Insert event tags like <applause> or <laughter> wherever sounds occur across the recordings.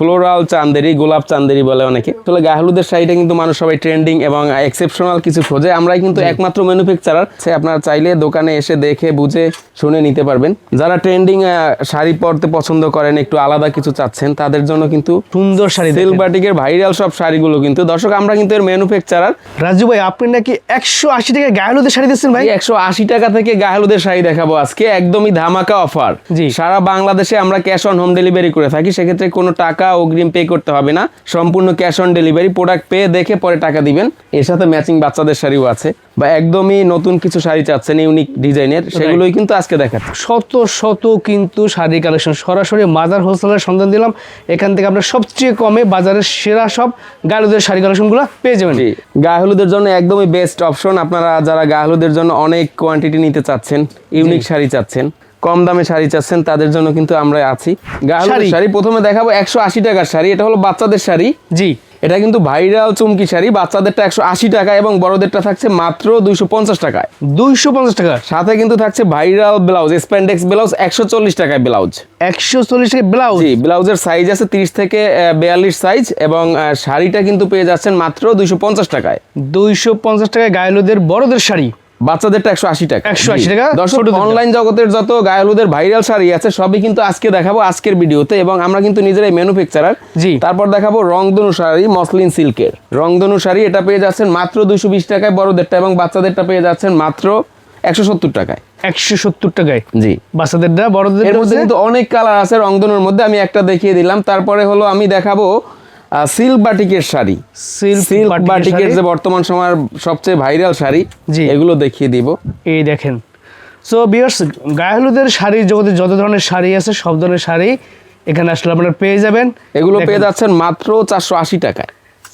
Floral Chanderi গোলাপ চান্দেরি বলে অনেকে। আসলে গায়ে হলুদের শাড়িটা কিন্তু মানুষ সবাই ট্রেন্ডিং এবং এক্সেপশনাল কিছু খোঁজে। আমরাই কিন্তু একমাত্র ম্যানুফ্যাকচারার সে আপনার চাইলে দোকানে এসে দেখে বুঝে শুনে নিতে পারবেন। যারা ট্রেন্ডিং শাড়ি পরতে পছন্দ করেন একটু আলাদা কিছু চাচ্ছেন তাদের জন্য কিন্তু সুন্দর শাড়ি দেখেন। সিল্ক বাটিকের ভাইরাল সব শাড়িগুলো কিন্তু। দর্শক আমরা কিন্তু এর ম্যানুফ্যাকচারার রাজু ভাই আপনি নাকি একশো আশি টাকা গায়ে হলুদের শাড়ি দিচ্ছেন ভাই? একশো আশি টাকা থেকে গায়ে হলুদের শাড়ি দেখাবো আজকে। একদমই ধামাকা অফার জি। সারা বাংলাদেশে আমরা ক্যাশ অন হোম ডেলিভারি করে থাকি। সেক্ষেত্রে কোনো টাকা অগ্রিম পে করতে হবে না। সম্পূর্ণ ক্যাশ অন ডেলিভারি প্রোডাক্ট পেয়ে দেখে পরে টাকা দিবেন। এর সাথে ম্যাচিং বাচ্চাদের শাড়িও আছে বা একদমই নতুন কিছু শাড়ি চাচ্ছেন ইউনিক ডিজাইনের সেগুলোই কিন্তু আজকে দেখাচ্ছি শত শত কিন্তু শাড়ি কালেকশন সরাসরি মাজার হোলসেলের সন্ধান দিলাম। এখান থেকে আপনার সবচেয়ে কমে বাজারের সেরা সব গায়ে হলুদের শাড়ি কালেকশনগুলো পেয়ে যাবেন। গায়ে হলুদের জন্য একদমই বেস্ট অপশন আপনারা যারা গায়ে হলুদের জন্য অনেক কোয়ান্টিটি নিতে চাচ্ছেন ইউনিক শাড়ি চাচ্ছেন কম দামে শাড়ি চাচ্ছেন তাদের জন্য কিন্তু আমরা আছি। গায়ে শাড়ি। প্রথমে দেখাবো একশো আশি টাকার শাড়ি এটা হলো বাচ্চাদের শাড়ি। জি। এটা কিন্তু ভাইরাল চুমকি শাড়ি বাচ্চাদেরটা একশো আশি টাকা এবং বড়দেরটা থাকছে মাত্র দুইশো পঞ্চাশ টাকায়। দুইশো পঞ্চাশ টাকা? সাথে কিন্তু থাকছে ভাইরাল ব্লাউজ স্প্যান্ডেক্স ব্লাউজ একশো চল্লিশ টাকায় ব্লাউজ। একশো চল্লিশ টাকা ব্লাউজ? জি ব্লাউজের সাইজ আছে তিরিশ থেকে বিয়াল্লিশ সাইজ এবং শাড়িটা কিন্তু পেয়ে যাচ্ছেন মাত্র দুইশো পঞ্চাশ টাকায়। দুইশো পঞ্চাশ টাকা গায়ে হলুদের বড়দের শাড়ি। বাচ্চাদেরটা একশো আশি টাকা। 180 টাকা, দর্শক অনলাইন জগতের যত গায়েলুদের ভাইরাল শাড়ি আছে সবই কিন্তু আজকে দেখাবো আজকের ভিডিওতে এবং আমরা কিন্তু নিজেরাই ম্যানুফ্যাকচারার জি। তারপর দেখাবো রংধনু শাড়ি মসলিন সিল্কের। রংধনু শাড়ি এটা পেয়ে যাচ্ছেন মাত্র দুইশো বিশ টাকায় বড়দেরটা এবং বাচ্চাদেরটা পেয়ে যাচ্ছেন মাত্র একশো সত্তর টাকায়। একশো সত্তর টাকায় জি। বাচ্চাদেরটা বড়দের এর মধ্যে কিন্তু অনেক কালার আছে রংধনুর মধ্যে আমি একটা দেখিয়ে দিলাম। তারপরে হলো আমি দেখাবো সিল্ক বাটিকের শাড়ি। সিল্ক সিল্ক বাটিকের যে বর্তমান সময়ের সবচেয়ে ভাইরাল শাড়ি। এগুলো দেখিয়ে দিব। এই দেখেন। সো বিয়ার্স গায়ে হলুদের শাড়ি জগতে যত ধরনের শাড়ি আছে সব ধরনের শাড়ি এখানে আসলে আপনারা পেয়ে যাবেন। এগুলো পেয়ে যাচ্ছেন মাত্র চারশো আশি টাকায়।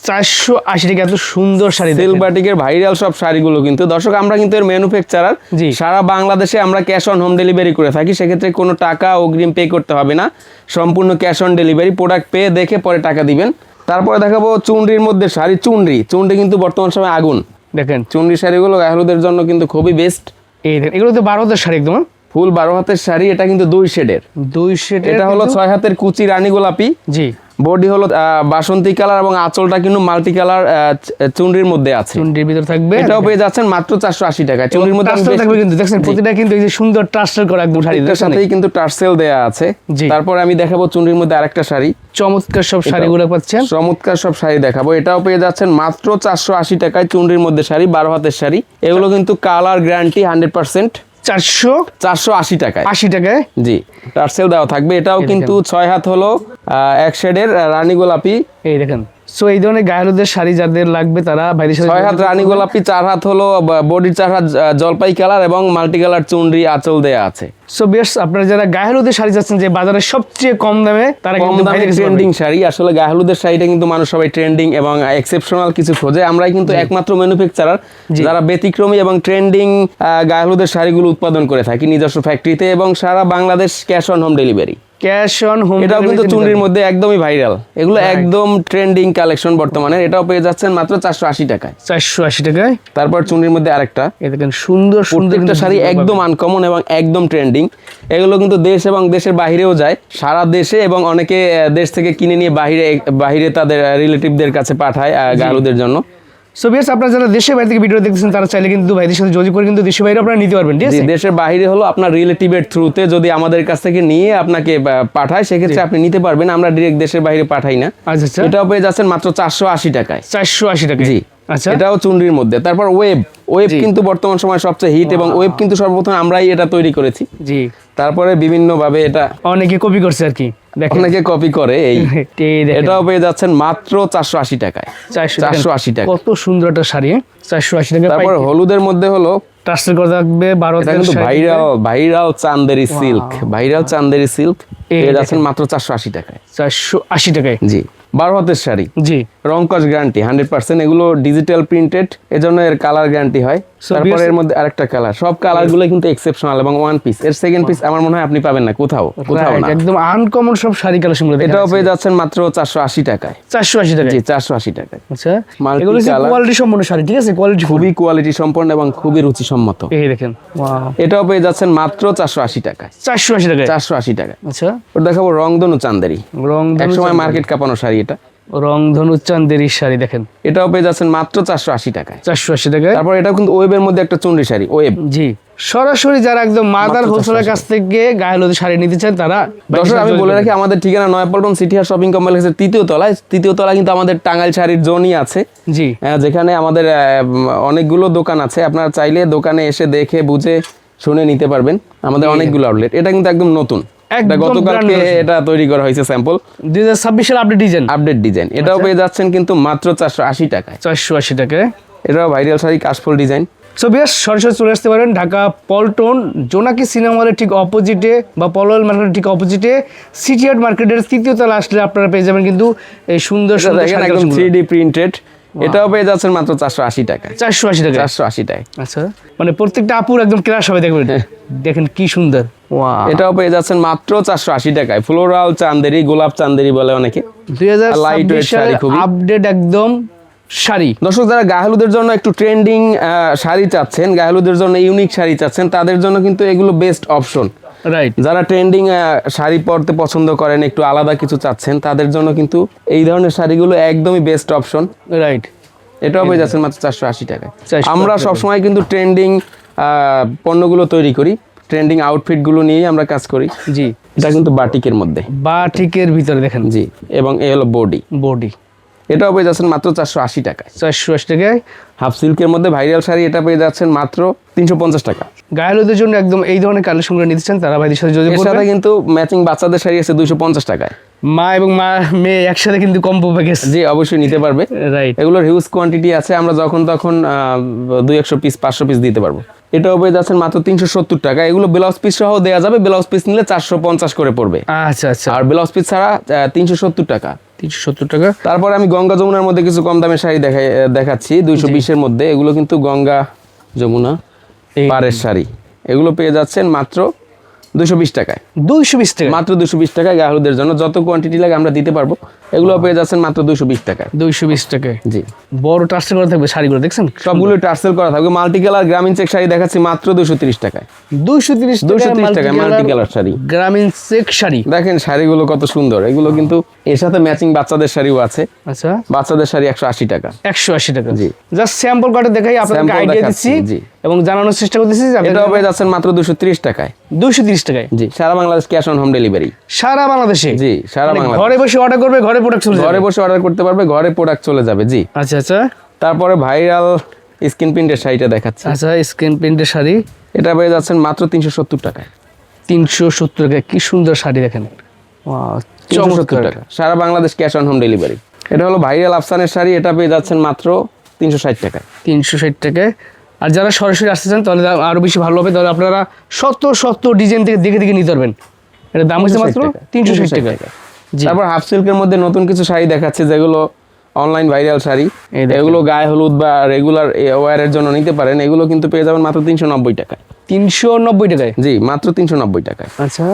চারশো আশি টাকা এত সুন্দর শাড়ি সিল্ক বাটিকের ভাইরাল সব শাড়িগুলো কিন্তু দর্শক আমরা কিন্তু এর ম্যানুফ্যাকচারার জি। সারা বাংলাদেশে আমরা ক্যাশ অন হোম ডেলিভারি করে থাকি সেক্ষেত্রে কোনো টাকা অগ্রিম পে করতে হবে না। সম্পূর্ণ ক্যাশ অন ডেলিভারি প্রোডাক্ট পেয়ে দেখে পরে টাকা দিবেন। তারপরে দেখাবো চুনরির মধ্যে শাড়ি। চুনরি চুনরি কিন্তু বর্তমান সময় আগুন। দেখেন। চুনরি শাড়িগুলো গায়ে জন্য কিন্তু খুবই বেস্ট এই দেখেন এগুলো তো বারো হাতের শাড়ি একদম হ্যাঁ? ফুল বারো হাতের শাড়ি এটা কিন্তু দুই শেডের দুই শেড এটা হলো ছয় হাতের কুচি রানী গোলাপি। জি। বডি হলো আহ, বাসন্তী কালার এবং আঁচলটা কিন্তু মাল্টি কালার চুনরির মধ্যে আছে। চুন্ডির ভিতর থাকবে? এটাও পেয়ে যাচ্ছেন মাত্র চারশো আশি টাকায়। চুনরির মধ্যে থাকবে কিন্তু দেখছেন প্রতিটা কিন্তু এই যে সুন্দর টার্সেল করা একদম শাড়ি এটার সাথেই কিন্তু টার্সেল দেয়া আছে। তারপর আমি দেখাবো চুনরির মধ্যে আরেকটা শাড়ি। চমৎকার সব শাড়িগুলো পাচ্ছেন। চমৎকার সব শাড়ি দেখাবো। এটাও পেয়ে যাচ্ছেন মাত্র চারশো আশি টাকায় চুনরির মধ্যে শাড়ি বারো হাতের শাড়ি। এগুলো কিন্তু কালার গ্যারান্টি হান্ড্রেড পার্সেন্ট। চারশো চারশো আশি টাকায়। আশি টাকায়? জি টার্সেল দেওয়া থাকবে। এটাও কিন্তু ছয় হাত হলো আহ, এক শেডের রানী গোলাপি। এই দেখেন। সো এই ধরনের গায়ে শাড়ি যাদের লাগবে তারা সাথে ছয় হাত রানী গোলাপি চার হাত হলো বডির চার হাত জলপাই কালার এবং মাল্টি কালার চুনরি আঁচল দেয়া আছে। সো বেশ আপনারা যারা গায়ে হলুদের শাড়ি যাচ্ছেন যে বাজারে সবচেয়ে কম দামে তারা কম দামে ট্রেন্ডিং শাড়ি আসলে গায়ে হলুদের শাড়িটা কিন্তু মানুষ সবাই ট্রেন্ডিং এবং এক্সেপশনাল কিছু খোঁজে। আমরাই কিন্তু একমাত্র ম্যানুফ্যাকচারার যারা ব্যতিক্রমী এবং ট্রেন্ডিং গায়ে হলুদের শাড়িগুলো উৎপাদন করে থাকি নিজস্ব ফ্যাক্টরিতে এবং সারা Bangladesh cash on home delivery cash on home এটাও কিন্তু চুনরির মধ্যে একদমই ভাইরাল এগুলো একদম ট্রেন্ডিং কালেকশন বর্তমানে। এটাও পেয়ে যাচ্ছেন মাত্র চারশো আশি টাকায়। চারশো আশি টাকায়। তারপর চুনরির মধ্যে আরেকটা। দেখেন সুন্দর সুন্দর কিন্তু শাড়ি একদম আনকমন এবং একদম ট্রেন্ডিং এগুলো কিন্তু দেশ এবং দেশের বাইরেও যায়। সারা দেশে এবং অনেকে দেশ থেকে কিনে নিয়ে বাহিরে বাইরে তাদের রিলেটিভদের কাছে পাঠায় গালুদের জন্য। সো বেশ আপনারা যারা দেশের বাইরে থেকে ভিডিও দেখতেছেন তারা চাইলে কিন্তু ভাইদের সাথে যোগাযোগ করে কিন্তু দেশের বাইরে আপনারা নিতে পারবেন ঠিক আছে? দেশের বাইরে হলো আপনার রিলেটিভের থ্রুতে যদি আমাদের কাছ থেকে নিয়ে আপনাকে পাঠায় সেক্ষেত্রে আপনি নিতে পারবেন। আমরা ডিরেক্ট দেশের বাইরে পাঠাই না। আচ্ছা আচ্ছা। এটাও পেয়ে যাচ্ছেন মাত্র চারশো আশি টাকায়। চারশো আশি টাকা জি। আচ্ছা। এটাও চুনরির মধ্যে। তারপর ওয়েব। ওয়েব কিন্তু বর্তমান সময় সবচেয়ে হিট এবং ওয়েব কিন্তু সর্বপ্রথম আমরাই এটা তৈরি করেছি। জি। তারপরে বিভিন্ন ভাবে এটা অনেকে কপি করছে আর কি। অনেকে কপি করে এই। <laughs> এটাও পেয়ে যাচ্ছেন মাত্র চারশো আশি টাকায়। চারশো আশি টাকা। কত সুন্দর একটা শাড়ি চারশো আশি টাকা তারপর হলুদের মধ্যে হলো টার্সেল করা থাকবে কিন্তু viral viral Chanderi silk viral Chanderi silk পেয়ে যাচ্ছেন মাত্র চারশো আশি টাকায়। চারশো আশি টাকায়। জি। বারো হাতের শাড়ি। জি। রংকস গ্যারান্টি হান্ড্রেড পার্সেন্ট এগুলো ডিজিটাল প্রিন্টেড এজন্য এর কালার গ্যারান্টি হয়। তারপরে এর মধ্যে আরেকটা কালার সব কালারগুলো কিন্তু এক্সেপশনাল এবং ওয়ান পিস এর সেকেন্ড পিস আমার মনে হয় আপনি পাবেন না কোথাও কোথাও না। একদম আনকমন সব শাড়ি কালেকশনগুলো এটাও পেয়ে যাচ্ছেন মাত্র চারশো আশি টাকায়। চারশো আশি টাকায়? জি চারশো আশি টাকায়। আচ্ছা এগুলো কোয়ালিটি সম্পন্ন শাড়ি ঠিক আছে? কোয়ালিটি খুবই কোয়ালিটি সম্পন্ন এবং খুবই রুচি রুচিসম্মত। এই দেখেন এটাও পেয়ে যাচ্ছেন মাত্র চারশো আশি টাকায়। চারশো আশি টাকায়? চারশো আশি টাকায়। আচ্ছা। ওটা দেখাবো রংধনু চান্দেরি। রং এক সময় মার্কেট কাঁপানো শাড়ি এটা রংধনু চান্দেরি শাড়ি দেখেন। এটাও পেয়ে যাচ্ছেন মাত্র চারশো আশি টাকায়। চারশো আশি টাকায়। তারপর এটাও কিন্তু ওয়েবের মধ্যে একটা চুনরি শাড়ি ওয়েব। জি। সরাসরি যারা একদম মাদার হোলসেলের কাছ থেকে গায়ে হলুদ শাড়ি নিতে চান তারা দর্শক আমি বলে রাখি আমাদের ঠিকানা নয়াপল্টন সিটি আর শপিং কমপ্লেক্সের তৃতীয় তলায়। তৃতীয় তলায় কিন্তু আমাদের টাঙ্গাইল শাড়ির জোনই আছে। জি। আহ, যেখানে আমাদের অনেকগুলো দোকান আছে। আপনারা চাইলে দোকানে এসে দেখে বুঝে শুনে নিতে পারবেন। আমাদের অনেকগুলো আউটলেট এটা কিন্তু একদম নতুন। এটা গতকালকে এটা তৈরি করা হয়েছে স্যাম্পল দুই হাজার ছাব্বিশ সালে আপডেট ডিজাইন আপডেট ডিজাইন এটাও আচ্ছা। পেয়ে যাচ্ছেন কিন্তু মাত্র চারশো আশি টাকায়। চারশো আশি টাকায়। এটাও ভাইরাল শাড়ি কাশফুল ডিজাইন সো বেশ সরাসরি চলে আসতে পারেন ঢাকা পল্টন জোনাকি সিনেমা হলের ঠিক অপোজিটে বা পলওয়েল মার্কেটের ঠিক অপোজিটে সিটি আর্ট মার্কেটের তৃতীয় তলা আসলে আপনারা পেয়ে যাবেন কিন্তু এই সুন্দর সুন্দর একদম থ্রি ডি প্রিন্টেড এটাও পেয়ে যাচ্ছেন মাত্র চারশো আশি টাকায়। চারশো আশি টাকা চারশো আশি টাকায়। আচ্ছা। মানে প্রত্যেকটা আপুর একদম ক্রাশ হবে দেখবেন। দেখেন কি সুন্দর। এটাও পেয়ে যাচ্ছেন মাত্র চারশো আশি টাকায়। ফ্লোরাল চান্দেরি গোলাপ চান্দেরি বলে অনেকে। দুই হাজার Lightweight শাড়ি খুবই। আপডেট একদম শাড়ি। দর্শক যারা গাহলুদের জন্য একটু ট্রেন্ডিং শাড়ি চাচ্ছেন গাহলুদের জন্য ইউনিক শাড়ি চাচ্ছেন তাদের জন্য কিন্তু এগুলো বেস্ট অপশন রাইট যারা ট্রেন্ডিং শাড়ি পরতে পছন্দ করেন একটু আলাদা কিছু চাচ্ছেন তাদের জন্য কিন্তু এই ধরনের শাড়িগুলো একদমই বেস্ট অপশন রাইট এটাও পেয়ে যাচ্ছেন মাত্র চারশো আশি টাকায়। 480 আমরা সবসময় কিন্তু ট্রেন্ডিং পণ্যগুলো তৈরি করি। ট্রেন্ডিং আউটফিটগুলো নিয়েই আমরা কাজ করি। জি। এটা কিন্তু বাটিকের মধ্যে। বাটিকের ভিতরে দেখেন। জি এবং এ হলো বডি বডি এটাও পেয়ে যাচ্ছেন মাত্র চারশো আশি টাকায়। চারশো আশি টাকায়। হাফ সিল্কের মধ্যে ভাইরাল শাড়ি এটা পেয়ে যাচ্ছেন মাত্র তিনশো পঞ্চাশ টাকা। গায়ে হলুদের জন্য একদম এই ধরনের কালেকশনগুলো নিতে চান তারা ভাইদের সাথে যোগাযোগ সাথে কিন্তু ম্যাচিং বাচ্চাদের শাড়ি আছে দুইশো পঞ্চাশ টাকায়। মা এবং মা মেয়ে একসাথে কিন্তু কম্বো প্যাকেজ জি অবশ্যই নিতে পারবে। রাইট এগুলোর হিউজ কোয়ান্টিটি আছে আমরা যখন তখন দুই একশো পিস পাঁচশো পিস দিতে পারব। এটাও পেয়ে যাচ্ছেন মাত্র তিনশো সত্তর টাকা। এগুলো ব্লাউজ পিস সহ দেওয়া যাবে ব্লাউজ পিস নিলে চারশো পঞ্চাশ করে পড়বে। আচ্ছা আচ্ছা। আর ব্লাউজ পিস ছাড়া তিনশো সত্তর টাকা। তিনশো সত্তর টাকা। তারপর আমি গঙ্গা যমুনার মধ্যে কিছু কম দামের শাড়ি দেখাই দেখাচ্ছি। দুইশো বিশের মধ্যে। এগুলো কিন্তু গঙ্গা যমুনা। পাড়ের শাড়ি। এগুলো পেয়ে যাচ্ছেন মাত্র দুশো বিশ টাকায়। দুইশো বিশ টাকা মাত্র দুশো বিশ টাকায় গাহলুদের জন্য যত কোয়ান্টিটি লাগে আমরা দিতে পারব। এগুলো পেয়ে যাচ্ছেন মাত্র দুশো বিশ টাকায়। দুইশো বিশ টাকায়? জি। বড় টাস্টার করা থাকবে শাড়িগুলো দেখছেন? সবগুলো টার্সেল করা থাকবে। মাল্টি কালার গ্রামীণ চেক শাড়ি দেখাচ্ছি মাত্র দুশো তিরিশ টাকায়। দুইশো তিরিশ দুশো তিরিশ টাকায় মাল্টি কালার শাড়ি। গ্রামীণ চেক শাড়ি। দেখেন শাড়িগুলো কত সুন্দর। এগুলো কিন্তু এর সাথে ম্যাচিং বাচ্চাদের শাড়িও আছে। আচ্ছা। বাচ্চাদের শাড়ি একশো আশি টাকা। একশো আশি টাকা। জি। জাস্ট স্যাম্পল কার্ডে দেখাই আপনাকে আইডিয়া দিচ্ছি। জি। এবং জানানোর চেষ্টা করতেছি এটাও পেয়ে যাচ্ছেন মাত্র দুশো তিরিশ টাকায়। দুইশো তিরিশ টাকায়? জি সারা Bangladesh cash on home delivery সারা বাংলাদেশে? জি সারা মানে বাংলাদেশ। ঘরে বসে অর্ডার করবে ঘরে প্রোডাক্ট চলে ঘরে বসে অর্ডার করতে পারবে ঘরে প্রোডাক্ট চলে যাবে জি। আচ্ছা আচ্ছা। তারপরে ভাইরাল স্ক্রিন প্রিন্টের শাড়িটা দেখাচ্ছি। আচ্ছা স্ক্রিন প্রিন্টের শাড়ি? এটা পেয়ে যাচ্ছেন মাত্র তিনশো সত্তর টাকায়। তিনশো সত্তর টাকা কি সুন্দর শাড়ি দেখেন। চমৎকার টাকা। সারা Bangladesh cash on home delivery এটা হলো ভাইরাল আফসানের শাড়ি এটা পেয়ে যাচ্ছেন মাত্র তিনশো ষাট টাকায়। তিনশো ষাট টাকায়। আর যারা সরাসরি আসতে চান তাহলে দাম আরও বেশি ভালো হবে। তাহলে আপনারা শত শত ডিজাইন থেকে দেখে দেখে নিতে পারবেন। এটা দাম হচ্ছে মাত্র তিনশো ষাট টাকা। জি। তারপর হাফ সিল্কের মধ্যে নতুন কিছু শাড়ি দেখাচ্ছে যেগুলো অনলাইন ভাইরাল শাড়ি। এগুলো গায়ে হলুদ বা রেগুলার ওয়ারের জন্য নিতে পারেন। এগুলো কিন্তু পেয়ে যাবেন মাত্র তিনশো নব্বই টাকায়। তিনশো নব্বই টাকায়? জি মাত্র তিনশো নব্বই টাকায়। আচ্ছা।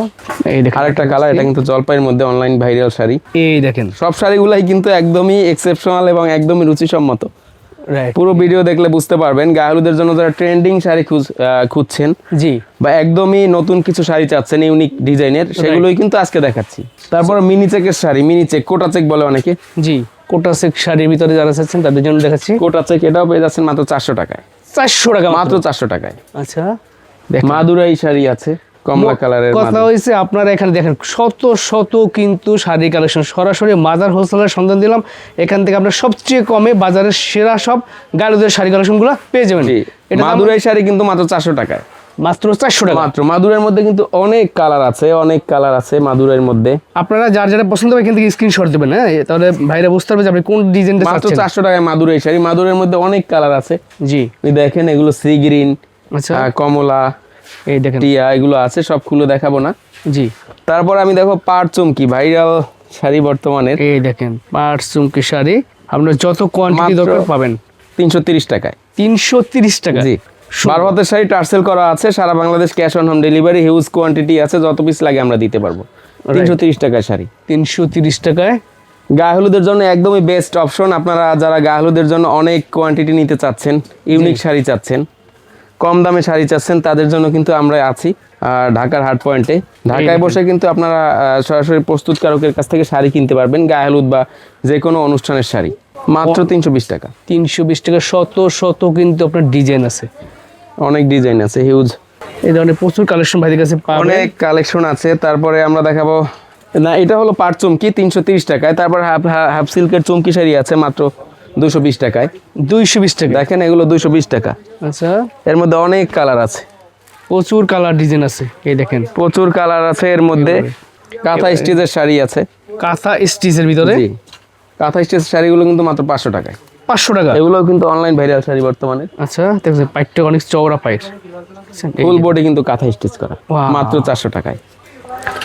এই দেখেন। আরেকটা কালার এটা কিন্তু জলপাইয়ের মধ্যে অনলাইন ভাইরাল শাড়ি। এই দেখেন। সব শাড়িগুলাই কিন্তু একদমই এক্সেপশনাল এবং একদমই রুচিসম্মত। পুরো ভিডিও দেখলে বুঝতে পারবেন গায়ে জন্য যারা ট্রেন্ডিং শাড়ি খুঁজ খুঁজছেন জি। বা একদমই নতুন কিছু শাড়ি চাচ্ছেন ইউনিক ডিজাইনের সেগুলোই কিন্তু আজকে দেখাচ্ছি। তারপর মিনি চেকের শাড়ি মিনি চেক কোটা চেক বলে অনেকে। জি কোটা সেক শাড়ির ভিতরে যারা চাচ্ছেন তাদের জন্য দেখাচ্ছি। কোটা চেক এটাও পেয়ে যাচ্ছেন মাত্র চারশো টাকায়। চারশো টাকা মাত্র? মাত্র চারশো টাকায়। আচ্ছা। মাদুরাই শাড়ি আছে। কমলা কালারের কথা হয়েছে আপনারা এখানে দেখেন শত শত কিন্তু শাড়ি কালেকশন। সরাসরি মাদার হোলসেলের সন্ধান দিলাম। এখান থেকে আপনার সবচেয়ে কমে বাজারের সেরা সব গালুদের শাড়ি কালেকশনগুলো পেয়ে যাবেন। মাদুরাই শাড়ি কিন্তু মাত্র চারশো টাকায়। মাত্র চারশো টাকা। মাত্র মাদুরের মধ্যে কিন্তু অনেক কালার আছে অনেক কালার আছে মাদুরের মধ্যে। আপনারা যার যেটা পছন্দ হবে এখান থেকে স্ক্রিনশট দেবেন হ্যাঁ? তাহলে ভাইরা বুঝতে পারবে যে আপনি কোন ডিজাইনটা মাত্র চারশো টাকায় মাদুরাই শাড়ি। মাদুরের মধ্যে অনেক কালার আছে। জি। দেখেন এগুলো সি গ্রিন আচ্ছা। কমলা এই দেখেন। টিয়া এগুলো আছে সব খুলে দেখাবো না। জি। তারপর আমি দেখো পাট চুমকি ভাইরাল শাড়ি বর্তমানের। এই দেখেন পাট চুমকি শাড়ি। আপনার যত কোয়ান্টিটি দরকার পাবেন। তিনশো তিরিশ টাকায়। তিনশো তিরিশ টাকা জি। বারো হাতের শাড়ি টার্সেল করা আছে সারা Bangladesh cash on home delivery huge quantity আছে যত পিস লাগে আমরা দিতে পারব। তিনশো তিরিশ টাকায় শাড়ি। তিনশো তিরিশ টাকায়। গায়ে হলুদের জন্য একদমই বেস্ট অপশন আপনারা যারা গায়ে হলুদের জন্য অনেক কোয়ান্টিটি নিতে চাচ্ছেন ইউনিক শাড়ি চাচ্ছেন কম দামে শাড়ি চাচ্ছেন তাদের জন্য কিন্তু আমরা আছি ঢাকার হাট পয়েন্টে। ঢাকায় বসে কিন্তু আপনারা সরাসরি প্রস্তুতকারকের কাছ থেকে শাড়ি কিনতে পারবেন গায়ে হলুদ বা যে কোনো অনুষ্ঠানের শাড়ি। মাত্র তিনশো বিশ টাকা। তিনশো বিশ টাকা শত শত কিন্তু আপনার ডিজাইন আছে। অনেক ডিজাইন আছে হিউজ। এই ধরনের প্রচুর কালেকশন ভাইদের কাছে অনেক কালেকশন আছে তারপরে আমরা দেখাবো না এটা হলো পাট চুমকি তিনশো তিরিশ টাকায়। তারপর হাফ হাফ সিল্কের চুমকি শাড়ি আছে মাত্র দুশো বিশ টাকায়। দুইশো বিশ টাকা? দেখেন এগুলো দুশো বিশ টাকা। আচ্ছা। এর মধ্যে অনেক কালার আছে। প্রচুর কালার ডিজাইন আছে এই দেখেন। প্রচুর কালার আছে এর মধ্যে। কাঁথা স্টিচের শাড়ি আছে। কাঁথা স্টিচের ভিতরে? কাঁথা স্টিচের শাড়িগুলো কিন্তু মাত্র পাঁচশো টাকায়। পাঁচশো টাকা? এগুলোও কিন্তু অনলাইন ভাইরাল শাড়ি বর্তমানে। আচ্ছা দেখছেন পাইটটা অনেক চওড়া পাইট ফুল বডি কিন্তু কাঁথা স্টিচ করা। মাত্র চারশো টাকায়।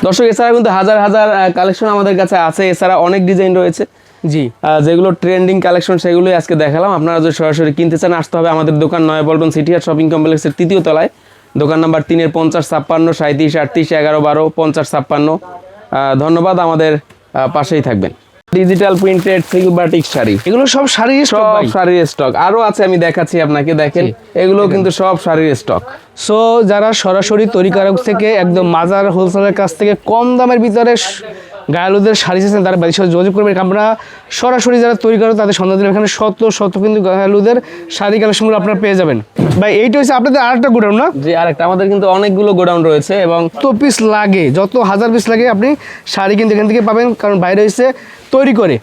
দর্শক এছাড়া কিন্তু হাজার হাজার কালেকশন আমাদের কাছে আছে। এছাড়া অনেক ডিজাইন রয়েছে। জি। যেগুলো ট্রেন্ডিং কালেকশন সেগুলোই আজকে দেখালাম। আপনারা যদি সরাসরি কিনতে চান আসতে হবে আমাদের দোকান নয় পল্টন সিটি আর শপিং কমপ্লেক্সের তৃতীয় তলায়। দোকান নাম্বার তিনের পঞ্চাশ ছাপ্পান্ন সাঁত্রিশ আটত্রিশ এগারো বারো পঞ্চাশ ছাপ্পান্ন। ধন্যবাদ আমাদের পাশেই থাকবেন। ডিজিটাল প্রিন্টেড সিল্ক বাটিক শাড়ি। এগুলো সব শাড়ি সব শাড়ির স্টক আরও আছে আমি দেখাচ্ছি আপনাকে দেখেন। এগুলো কিন্তু সব শাড়ির স্টক সো যারা সরাসরি তরিকারক থেকে একদম মাজার হোলসেলের কাছ থেকে কম দামের ভিতরে গায়ালুদের শাড়ি চাইছেন তারা বাড়ির সাথে যোগাযোগ করবেন। আমরা সরাসরি যারা তৈরি করে তাদের সন্ধান দিন এখানে শত শত কিন্তু গায়ালুদের শাড়ি কালেকশনগুলো আপনারা পেয়ে যাবেন। ভাই এইটা হচ্ছে আপনাদের আরেকটা গোডাউন না? যে আরেকটা। আমাদের কিন্তু অনেকগুলো গোডাউন রয়েছে এবং যত পিস লাগে যত হাজার পিস লাগে আপনি শাড়ি কিন্তু এখান থেকে পাবেন কারণ বাইরে হচ্ছে তৈরি করে।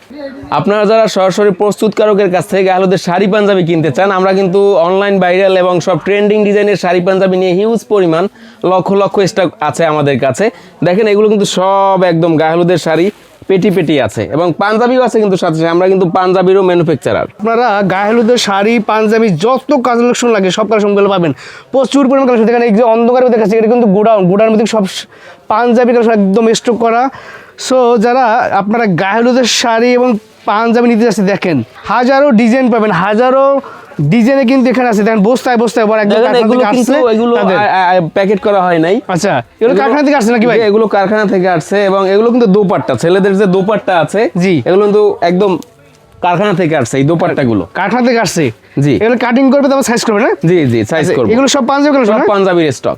আপনারা যারা সরাসরি প্রস্তুতকারকের কাছ থেকে গাহলুদের শাড়ি পাঞ্জাবি কিনতে চান আমরা কিন্তু অনলাইন ভাইরাল এবং সব ট্রেন্ডিং ডিজাইনের শাড়ি পাঞ্জাবি নিয়ে হিউজ পরিমাণ লক্ষ লক্ষ স্টক আছে আমাদের কাছে। দেখেন, এগুলো কিন্তু সব একদম গাহলুদের শাড়ি, পেটি পেটি আছে। এবং পাঞ্জাবিও আছে কিন্তু সাথে সাথে, আমরা কিন্তু পাঞ্জাবিরও ম্যানুফ্যাকচারার আপনারা গায়ে শাড়ি, পাঞ্জাবি যত কালেকশন লাগে, সব কালেকশনগুলো পাবেন। প্রচুর পরিমাণ কালেকশন দেখেন, এই যে অন্ধকার দেখাচ্ছে এটা কিন্তু গোডাউন। গোডাউন মধ্যে সব পাঞ্জাবি কালেকশন একদম স্টক করা। সো যারা আপনারা গায়ে শাড়ি এবং পাঞ্জাবি নিতে যাচ্ছে, দেখেন, হাজারো ডিজাইন পাবেন, হাজারো ডিজাইনে কিন্তু এখানে আছে। দেখেন বস্তায় বস্তায় বড় একদম কারখানা এগুলো থেকে কিন্তু আসছে এগুলো প্যাকেট করা হয় নাই। আচ্ছা এগুলো কারখানা থেকে আসছে নাকি ভাই? এগুলো কারখানা থেকে আসছে এবং এগুলো কিন্তু দোপাট্টা ছেলেদের যে দোপাট্টা আছে জি। এগুলো কিন্তু একদম কারখানা থেকে আসছে এই দোপাট্টা গুলো কারখানা থেকে আসছে। জি। এগুলো কাটিং করবে তারপর সাইজ করবে না? জি জি সাইজ করবে। এগুলো সব পাঞ্জাবি কালেকশন সব পাঞ্জাবির স্টক